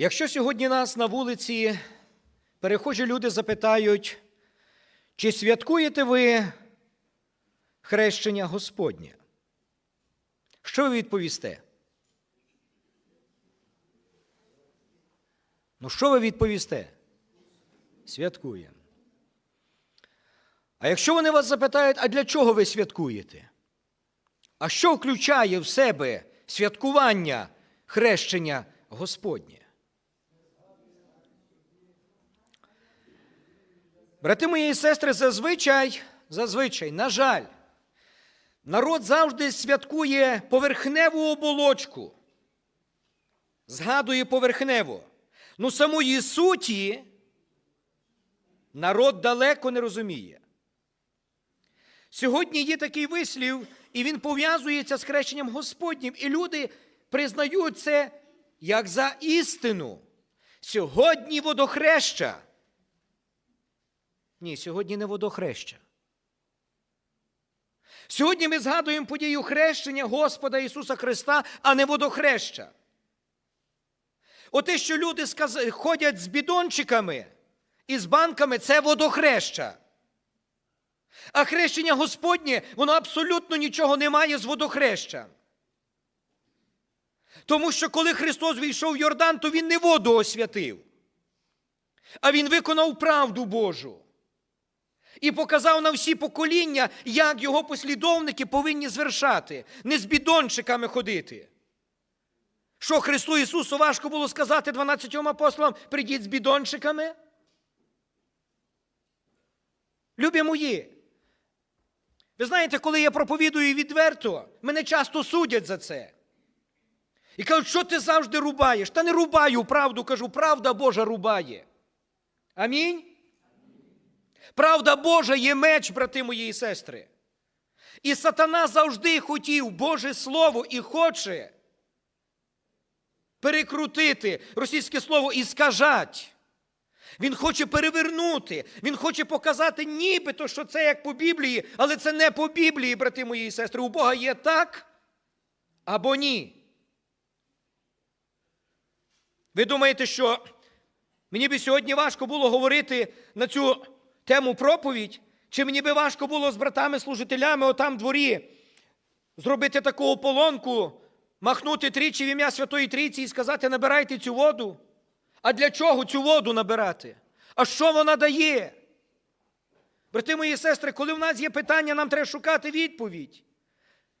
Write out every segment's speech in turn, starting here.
Якщо сьогодні нас на вулиці перехожі люди запитають, чи святкуєте ви хрещення Господнє? Що ви відповісте? Ну, що ви відповісте? Святкуємо. А якщо вони вас запитають, а для чого ви святкуєте? А що включає в себе святкування хрещення Господнє? Брати мої і сестри, зазвичай, зазвичай, на жаль, народ завжди святкує поверхневу оболочку, згадує поверхнево. Ну, самої суті народ далеко не розуміє. Сьогодні є такий вислів, і він пов'язується з хрещенням Господнім, і люди признають це як за істину. Сьогодні водохреща. Ні, сьогодні не водохреща. Сьогодні ми згадуємо подію хрещення Господа Ісуса Христа, а не водохреща. Оте, що люди ходять з бідончиками і з банками, це водохреща. А хрещення Господнє, воно абсолютно нічого не має з водохреща. Тому що коли Христос війшов в Йордан, то Він не воду освятив, а Він виконав правду Божу. І показав на всі покоління, як його послідовники повинні звершати, не з бідончиками ходити. Що Христу Ісусу важко було сказати 12 апостолам, прийдіть з бідончиками? Любі мої, ви знаєте, коли я проповідую відверто, мене часто судять за це. І кажуть, що ти завжди рубаєш? Та не рубаю правду, кажу, правда Божа рубає. Амінь. Правда Божа є меч, брати мої і сестри. І сатана завжди хотів Боже Слово і хоче перекрутити російське слово і скажать. Він хоче перевернути, він хоче показати, нібито, що це як по Біблії, але це не по Біблії, брати мої і сестри. У Бога є так або ні. Ви думаєте, що мені би сьогодні важко було говорити на цю тему проповідь, чи мені би важко було з братами-служителями отам дворі зробити таку ополонку, махнути тричі в ім'я Святої Трійці і сказати, набирайте цю воду? А для чого цю воду набирати? А що вона дає? Брати мої сестри, коли в нас є питання, нам треба шукати відповідь.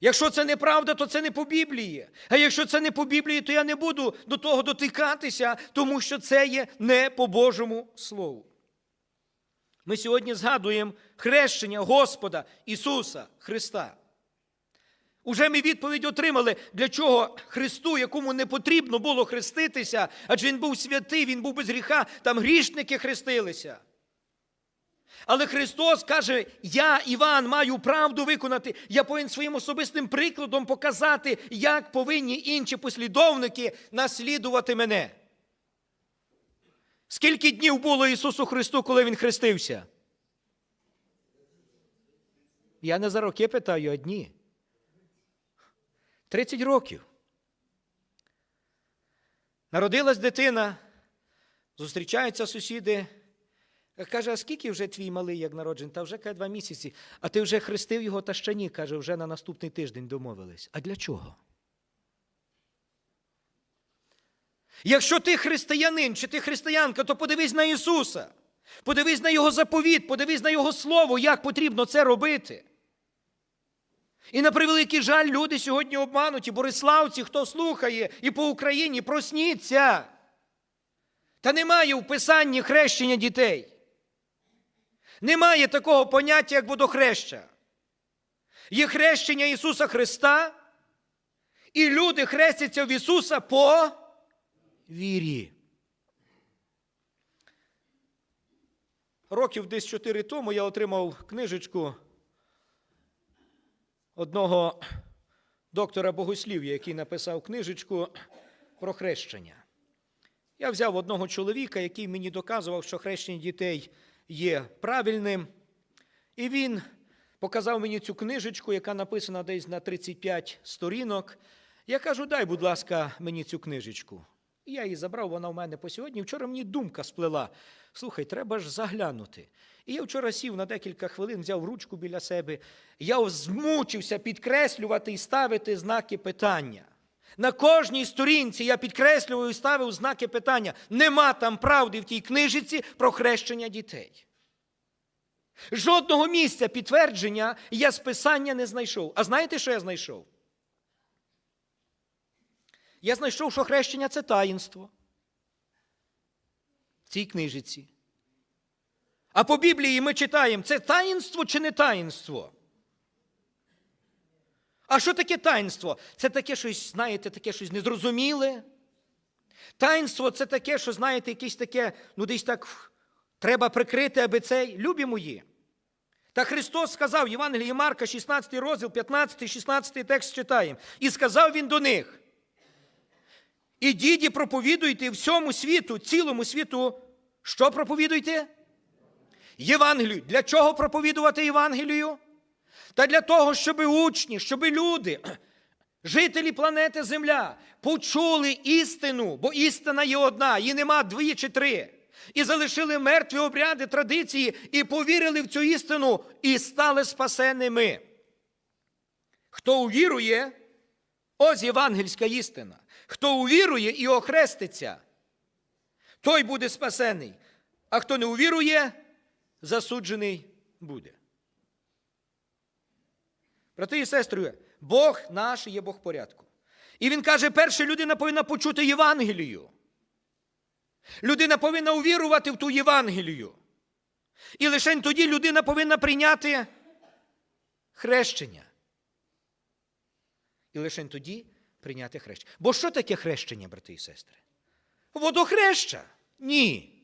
Якщо це неправда, то це не по Біблії. А якщо це не по Біблії, то я не буду до того дотикатися, тому що це є не по Божому Слову. Ми сьогодні згадуємо хрещення Господа Ісуса Христа. Уже ми відповідь отримали, для чого Христу, якому не потрібно було хреститися, адже Він був святий, Він був без гріха, там грішники хрестилися. Але Христос каже: Я, Іван, маю правду виконати, я повинен своїм особистим прикладом показати, як повинні інші послідовники наслідувати мене. Скільки днів було Ісусу Христу, коли Він хрестився? Я не за роки питаю, а дні. 30 років. Народилась дитина, зустрічаються сусіди. Каже, а скільки вже твій малий, як народжений? Та вже каже, два місяці. А ти вже хрестив його та ще ні, каже, вже на наступний тиждень домовились. А для чого? Якщо ти християнин чи ти християнка, то подивись на Ісуса. Подивись на Його заповіт, подивись на Його Слово, як потрібно це робити. І на превеликий жаль, люди сьогодні обмануті, бориславці, хто слухає, і по Україні просніться. Та немає в Писанні хрещення дітей. Немає такого поняття, як водохреща. Є хрещення Ісуса Христа, і люди хрестяться в Ісуса по вірі. Років десь чотири тому я отримав книжечку одного доктора богослів'я, який написав книжечку про хрещення. Я взяв одного чоловіка, який мені доказував, що хрещення дітей є правильним. І він показав мені цю книжечку, яка написана десь на 35 сторінок. Я кажу, дай, будь ласка, мені цю книжечку. І я її забрав, вона в мене по сьогодні. Вчора мені думка сплела. Слухай, треба ж заглянути. І я вчора сів на декілька хвилин, взяв ручку біля себе. Я змучився підкреслювати і ставити знаки питання. На кожній сторінці я підкреслював і ставив знаки питання. Нема там правди в тій книжиці про хрещення дітей. Жодного місця підтвердження я з писання не знайшов. А знаєте, що я знайшов? Я знайшов, що хрещення це таїнство. В цій книжиці. А по Біблії ми читаємо, це таїнство чи не таїнство? А що таке таїнство? Це таке щось, знаєте, таке щось незрозуміле. Таїнство це таке, що, знаєте, якесь таке, ну десь так треба прикрити, аби цей. Любі мої. Та Христос сказав, Євангелії Марка, 16 розділ, 15, 16 текст читаємо. І сказав він до них: Ідіть і проповідуйте всьому світу, цілому світу. Що проповідуйте? Євангелію. Для чого проповідувати Євангелію? Та для того, щоб учні, щоб люди, жителі планети Земля, почули істину, бо істина є одна, її нема дві чи три. І залишили мертві обряди, традиції, і повірили в цю істину, і стали спасенними. Хто увірує, ось євангельська істина. Хто увірує і охреститься, той буде спасений. А хто не увірує, засуджений буде. Брати і сестри, Бог наш є Бог порядку. І він каже, перша людина повинна почути Євангелію. Людина повинна увірувати в ту Євангелію. І лише тоді людина повинна прийняти хрещення. І лише тоді прийняти хрещення. Бо що таке хрещення, брати і сестри? Водохреща? Ні.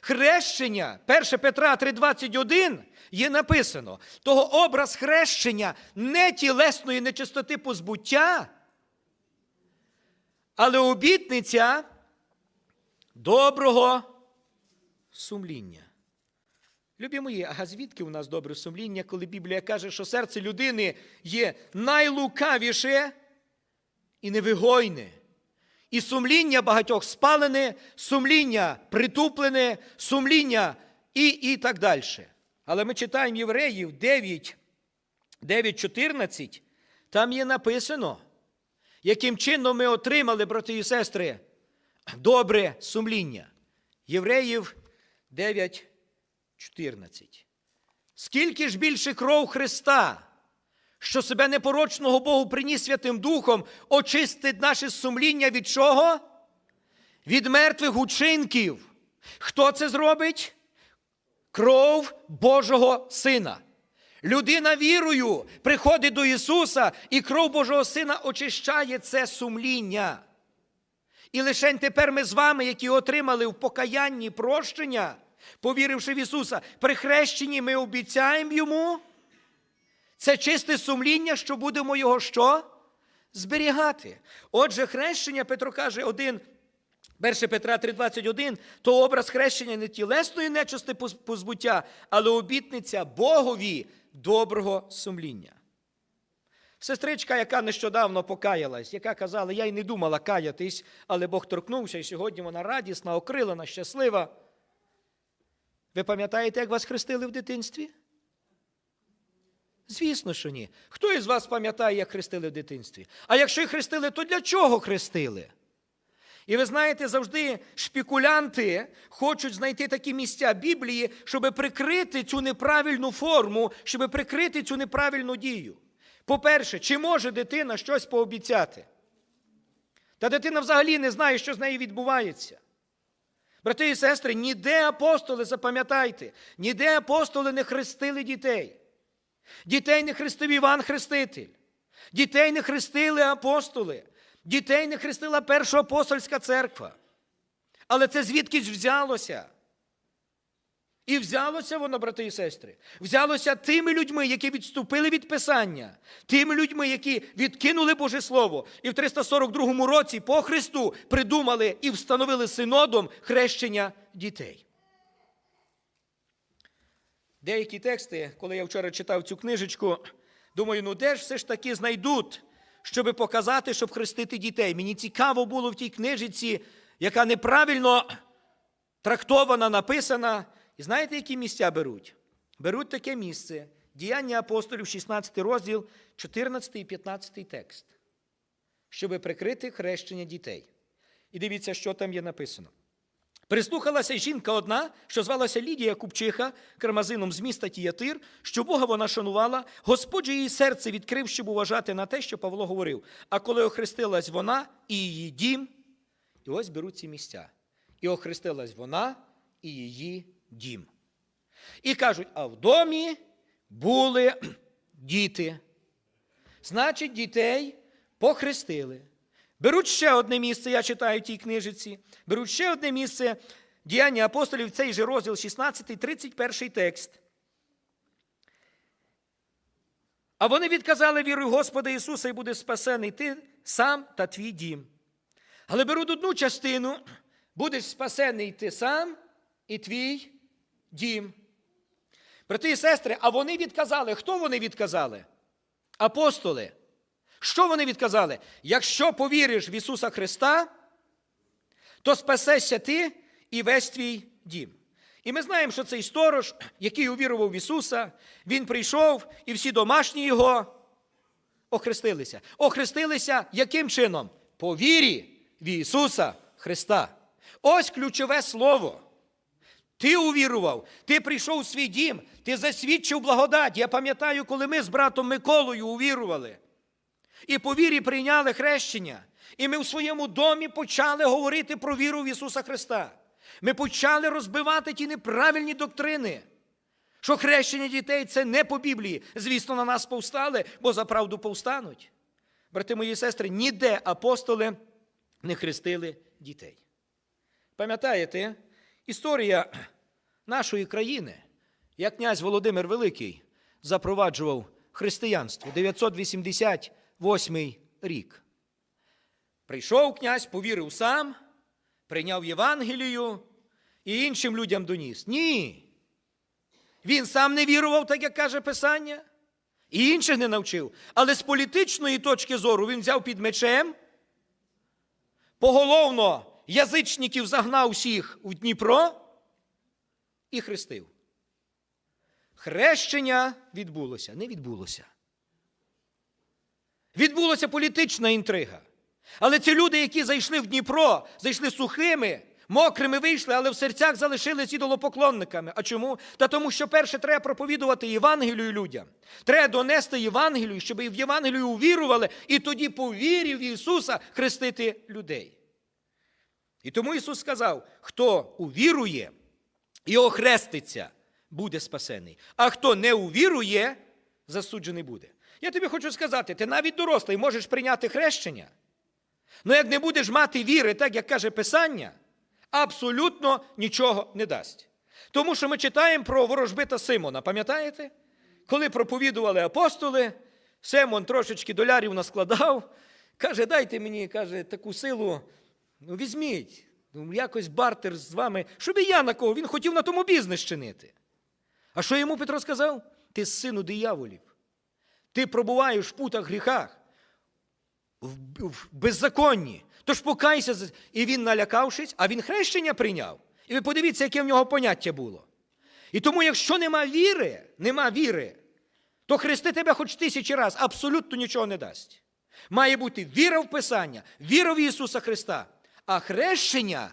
Хрещення 1 Петра 3,21 є написано, того образ хрещення не тілесної нечистоти позбуття, але обітниця доброго сумління. Любі мої, а звідки у нас добре сумління, коли Біблія каже, що серце людини є найлукавіше і невигойне. І сумління багатьох спалене, сумління притуплене, сумління і, і так далі. Але ми читаємо Євреїв 9, 9, 14, там є написано, яким чином ми отримали, брати і сестри, добре сумління. Євреїв 9, 14. Скільки ж більше кров Христа, що себе непорочного Богу приніс Святим Духом, очистить наше сумління від чого? Від мертвих учинків. Хто це зробить? Кров Божого Сина. Людина вірою приходить до Ісуса, і кров Божого Сина очищає це сумління. І лише тепер ми з вами, які отримали в покаянні прощення, повіривши в Ісуса, при хрещенні ми обіцяємо Йому. Це чисте сумління, що будемо його що? Зберігати. Отже, хрещення, Петро каже, 1, 1 Петра 3,21, то образ хрещення не тілесної нечисти позбуття, але обітниця Богові доброго сумління. Сестричка, яка нещодавно покаялась, яка казала, я й не думала каятись, але Бог торкнувся, і сьогодні вона радісна, окрилена, щаслива. Ви пам'ятаєте, як вас хрестили в дитинстві? Звісно, що ні. Хто із вас пам'ятає, як хрестили в дитинстві? А якщо і хрестили, то для чого хрестили? І ви знаєте, завжди шпікулянти хочуть знайти такі місця Біблії, щоб прикрити цю неправильну форму, щоб прикрити цю неправильну дію. По-перше, чи може дитина щось пообіцяти? Та дитина взагалі не знає, що з нею відбувається. Брати і сестри, ніде апостоли, запам'ятайте, ніде апостоли не хрестили дітей. Дітей не хрестив Іван Хреститель. Дітей не хрестили апостоли. Дітей не хрестила Перша апостольська церква. Але це звідкись взялося. І взялося воно, брати і сестри, взялося тими людьми, які відступили від Писання, тими людьми, які відкинули Боже Слово, і в 342 році по Христу придумали і встановили синодом хрещення дітей. Деякі тексти, коли я вчора читав цю книжечку, думаю, ну де ж все ж таки знайдуть, щоб показати, щоб хрестити дітей. Мені цікаво було в тій книжиці, яка неправильно трактована, написана. І знаєте, які місця беруть? Беруть таке місце. Діяння апостолів, 16 розділ, 14 і 15 текст, щоб прикрити хрещення дітей. І дивіться, що там є написано. Прислухалася жінка одна, що звалася Лідія Купчиха, кармазином з міста Тіятир, що Бога вона шанувала, Господь її серце відкрив, щоб уважати на те, що Павло говорив. А коли охрестилась вона і її дім, і ось беруть ці місця. І охрестилась вона і її дім. І кажуть, а в домі були діти. Значить, дітей похрестили. Беруть ще одне місце, я читаю в тій книжиці. Беруть ще одне місце діяння апостолів, цей же розділ 16, 31 текст. А вони відказали вірою Господа Ісуса і буде спасений ти сам та твій дім. Але беруть одну частину, будеш спасений ти сам і твій дім. Брати і сестри, а вони відказали. Хто вони відказали? Апостоли. Що вони відказали? Якщо повіриш в Ісуса Христа, то спасешся ти і весь твій дім. І ми знаємо, що цей сторож, який увірував в Ісуса, він прийшов, і всі домашні його охрестилися. Охрестилися яким чином? По вірі в Ісуса Христа. Ось ключове слово. Ти увірував, ти прийшов у свій дім, ти засвідчив благодать. Я пам'ятаю, коли ми з братом Миколою увірували. І по вірі прийняли хрещення. І ми в своєму домі почали говорити про віру в Ісуса Христа. Ми почали розбивати ті неправильні доктрини, що хрещення дітей це не по Біблії. Звісно, на нас повстали, бо за правду повстануть. Брати мої сестри, ніде апостоли не хрестили дітей. Пам'ятаєте, історія нашої країни, як князь Володимир Великий запроваджував християнство 988 рік. Прийшов князь, повірив сам, прийняв Євангелію і іншим людям доніс. Ні. Він сам не вірував, так як каже Писання, і інших не навчив. Але з політичної точки зору він взяв під мечем, поголовно язичників загнав всіх у Дніпро і хрестив. Хрещення відбулося, не відбулося. Відбулася політична інтрига. Але ці люди, які зайшли в Дніпро, зайшли сухими, мокрими вийшли, але в серцях залишились ідолопоклонниками. А чому? Та тому, що перше треба проповідувати Євангелію людям. Треба донести Євангелію, щоб і в Євангелію увірували, і тоді по вірі в Ісуса хрестити людей. І тому Ісус сказав: хто увірує і охреститься, буде спасений. А хто не увірує, засуджений буде. Я тобі хочу сказати, ти навіть дорослий можеш прийняти хрещення. Ну як не будеш мати віри, так як каже Писання, абсолютно нічого не дасть. Тому що ми читаємо про ворожбита Симона, пам'ятаєте? Коли проповідували апостоли, Симон трошечки долярів наскладав, каже, дайте мені каже, таку силу, ну візьміть, ну, якось бартер з вами, щоб і я на кого, він хотів на тому бізнес чинити. А що йому Петро сказав? Ти сину дияволів. Ти пробуваєш в путах гріхах в, беззаконні. Тож покайся. І він, налякавшись, а він хрещення прийняв. І ви подивіться, яке в нього поняття було. І тому, якщо нема віри, нема віри, то хрести тебе хоч тисячі раз абсолютно нічого не дасть. Має бути віра в Писання, віра в Ісуса Христа. А хрещення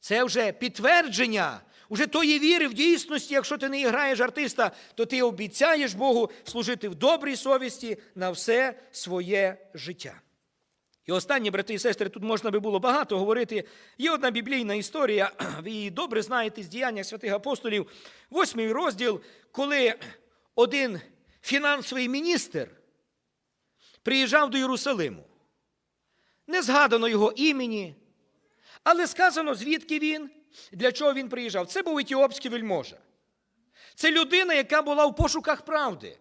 це вже підтвердження уже тої віри в дійсності, якщо ти не граєш артиста, то ти обіцяєш Богу служити в добрій совісті на все своє життя. І останні, брати і сестри, тут можна би було багато говорити. Є одна біблійна історія, ви її добре знаєте з діяння святих апостолів, восьмий розділ, коли один фінансовий міністр приїжджав до Єрусалиму. Не згадано його імені, але сказано, звідки він, для чого він приїжджав. Це був етіопський вельможа. Це людина, яка була в пошуках правди.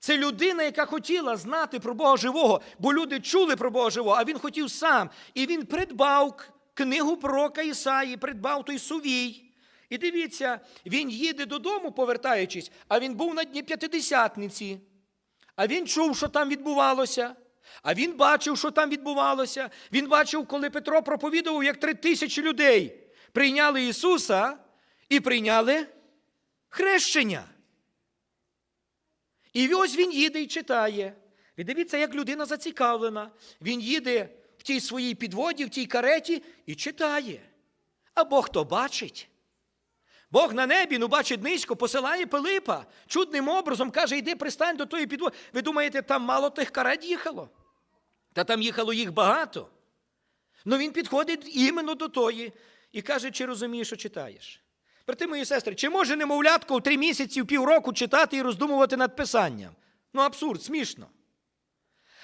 Це людина, яка хотіла знати про Бога живого, бо люди чули про Бога живого, а він хотів сам. І він придбав книгу пророка Ісаї, придбав той сувій. І дивіться, він їде додому, повертаючись, а він був на дні п'ятидесятниці. А він чув, що там відбувалося. А він бачив, що там відбувалося. Він бачив, коли Петро проповідував, як три тисячі людей прийняли Ісуса і прийняли хрещення. І ось він їде і читає. І дивіться, як людина зацікавлена. Він їде в тій своїй підводі, в тій кареті і читає. А Бог то бачить. Бог на небі, ну бачить низько, посилає Пилипа. Чудним образом каже, йди пристань до тої підводи. Ви думаєте, там мало тих карет їхало? Та там їхало їх багато. Ну він підходить іменно до тої і каже, чи розумієш, що читаєш. Брати мої сестри, чи може немовлятко в три місяці, в півроку читати і роздумувати над писанням? Ну, абсурд, смішно.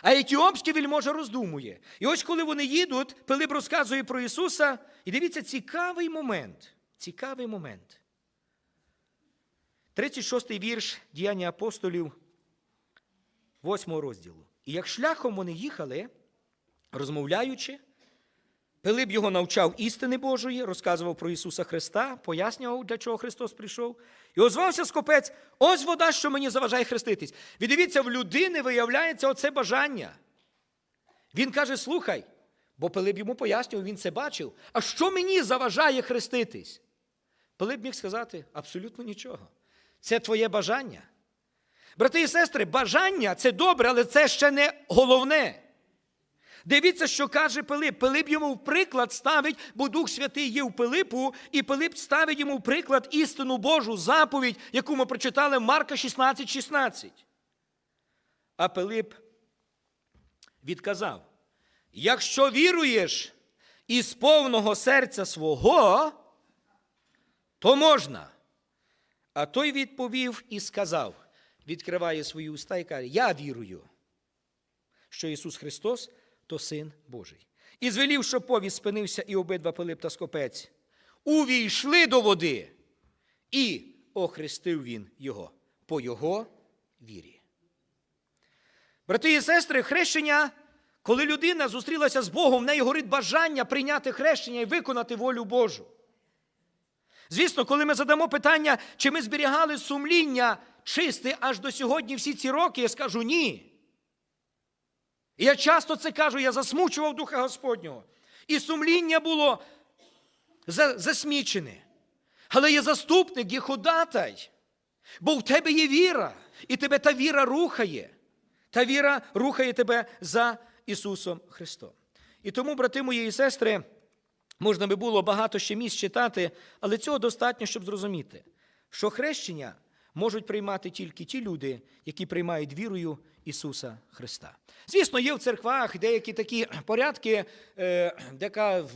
А етіопський вельможа роздумує. І ось коли вони їдуть, Пилип розказує про Ісуса, і дивіться, цікавий момент. Цікавий момент. 36-й вірш діяння апостолів, 8 розділу. І як шляхом вони їхали, розмовляючи, Пилип його навчав істини Божої, розказував про Ісуса Христа, пояснював, для чого Христос прийшов. І озвався скопець: ось вода, що мені заважає хреститись. Ви дивіться, в людини виявляється оце бажання. Він каже: слухай, бо Пилип йому пояснював, він це бачив. А що мені заважає хреститись? Пилип міг сказати абсолютно нічого. Це твоє бажання. Брати і сестри, бажання це добре, але це ще не головне. Дивіться, що каже Пилип. Пилип йому в приклад ставить, бо Дух Святий є в Пилипу, і Пилип ставить йому в приклад істину Божу, заповідь, яку ми прочитали Марка 16, 16. А Пилип відказав: якщо віруєш із повного серця свого, то можна. А той відповів і сказав, відкриває свої уста і каже: Я вірую, що Ісус Христос то Син Божий. І звелів, щоб повість спинився, і обидва Пилип та Скопець увійшли до води, і охрестив він його по його вірі. Брати і сестри, хрещення, коли людина зустрілася з Богом, в неї горить бажання прийняти хрещення і виконати волю Божу. Звісно, коли ми задамо питання, чи ми зберігали сумління чисте аж до сьогодні всі ці роки, я скажу ні. І я часто це кажу, я засмучував Духа Господнього. І сумління було засмічене. Але є заступник, є ходатай. Бо в тебе є віра, і тебе та віра рухає. Та віра рухає тебе за Ісусом Христом. І тому, брати мої і сестри, можна би було багато ще місць читати, але цього достатньо, щоб зрозуміти, що хрещення можуть приймати тільки ті люди, які приймають вірою Ісуса Христа. Звісно, є в церквах деякі такі порядки, е,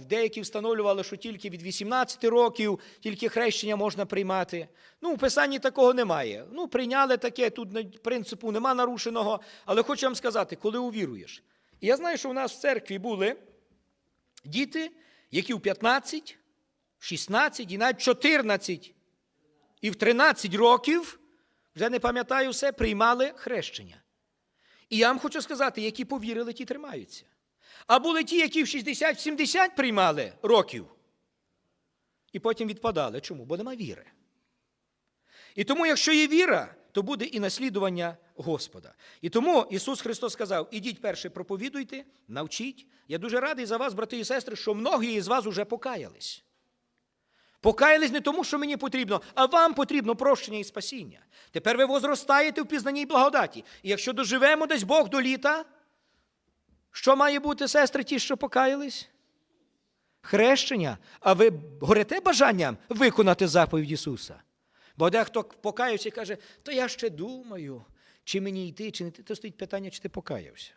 деякі встановлювали, що тільки від 18 років тільки хрещення можна приймати. Ну, в Писанні такого немає. Ну, прийняли таке, тут принципу нема нарушеного. Але хочу вам сказати, коли увіруєш. І я знаю, що у нас в церкві були діти, які в 15, 16 і навіть 14 і в 13 років, вже не пам'ятаю все, приймали хрещення. І я вам хочу сказати, які повірили, ті тримаються. А були ті, які в 60-70 приймали років, і потім відпадали. Чому? Бо нема віри. І тому, якщо є віра, то буде і наслідування Господа. І тому Ісус Христос сказав: ідіть перше, проповідуйте, навчіть. Я дуже радий за вас, брати і сестри, що многі із вас уже покаялись. Покаялись не тому, що мені потрібно, а вам потрібно прощення і спасіння. Тепер ви возростаєте в пізнанні й благодаті. І якщо доживемо десь Бог до літа, що має бути, сестри, ті, що покаялись? Хрещення. А ви горите бажанням виконати заповідь Ісуса? Бо дехто покаявся і каже, то я ще думаю, чи мені йти, чи не йти, то стоїть питання, чи ти покаявся.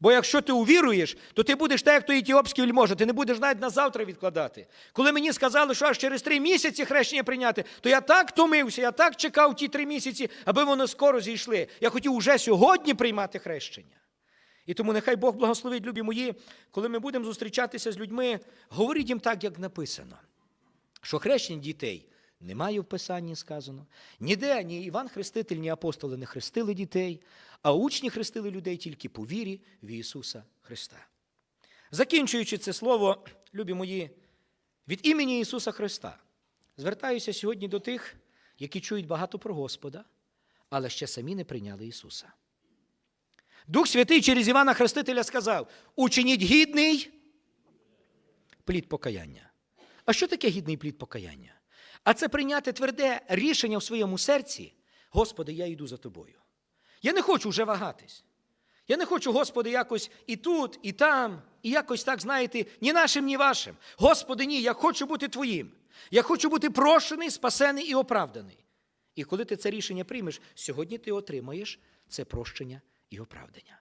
Бо якщо ти увіруєш, то ти будеш так, як той етіопський вельможа, ти не будеш навіть на завтра відкладати. Коли мені сказали, що аж через три місяці хрещення прийняти, то я так томився, я так чекав ті три місяці, аби вони скоро зійшли. Я хотів уже сьогодні приймати хрещення. І тому нехай Бог благословить, любі мої, коли ми будемо зустрічатися з людьми, говоріть їм так, як написано, що хрещення дітей немає в Писанні сказано. Ніде ні Іван Хреститель, ні апостоли не хрестили дітей, а учні хрестили людей тільки по вірі в Ісуса Христа. Закінчуючи це слово, любі мої, від імені Ісуса Христа, звертаюся сьогодні до тих, які чують багато про Господа, але ще самі не прийняли Ісуса. Дух Святий через Івана Хрестителя сказав: учиніть гідний плід покаяння. А що таке гідний плід покаяння? А це прийняти тверде рішення в своєму серці. Господи, я йду за тобою. Я не хочу вже вагатись. Я не хочу, Господи, якось і тут, і там, і якось так, знаєте, ні нашим, ні вашим. Господи, ні, я хочу бути Твоїм. Я хочу бути прощений, спасений і оправданий. І коли ти це рішення приймеш, сьогодні ти отримаєш це прощення і оправдання.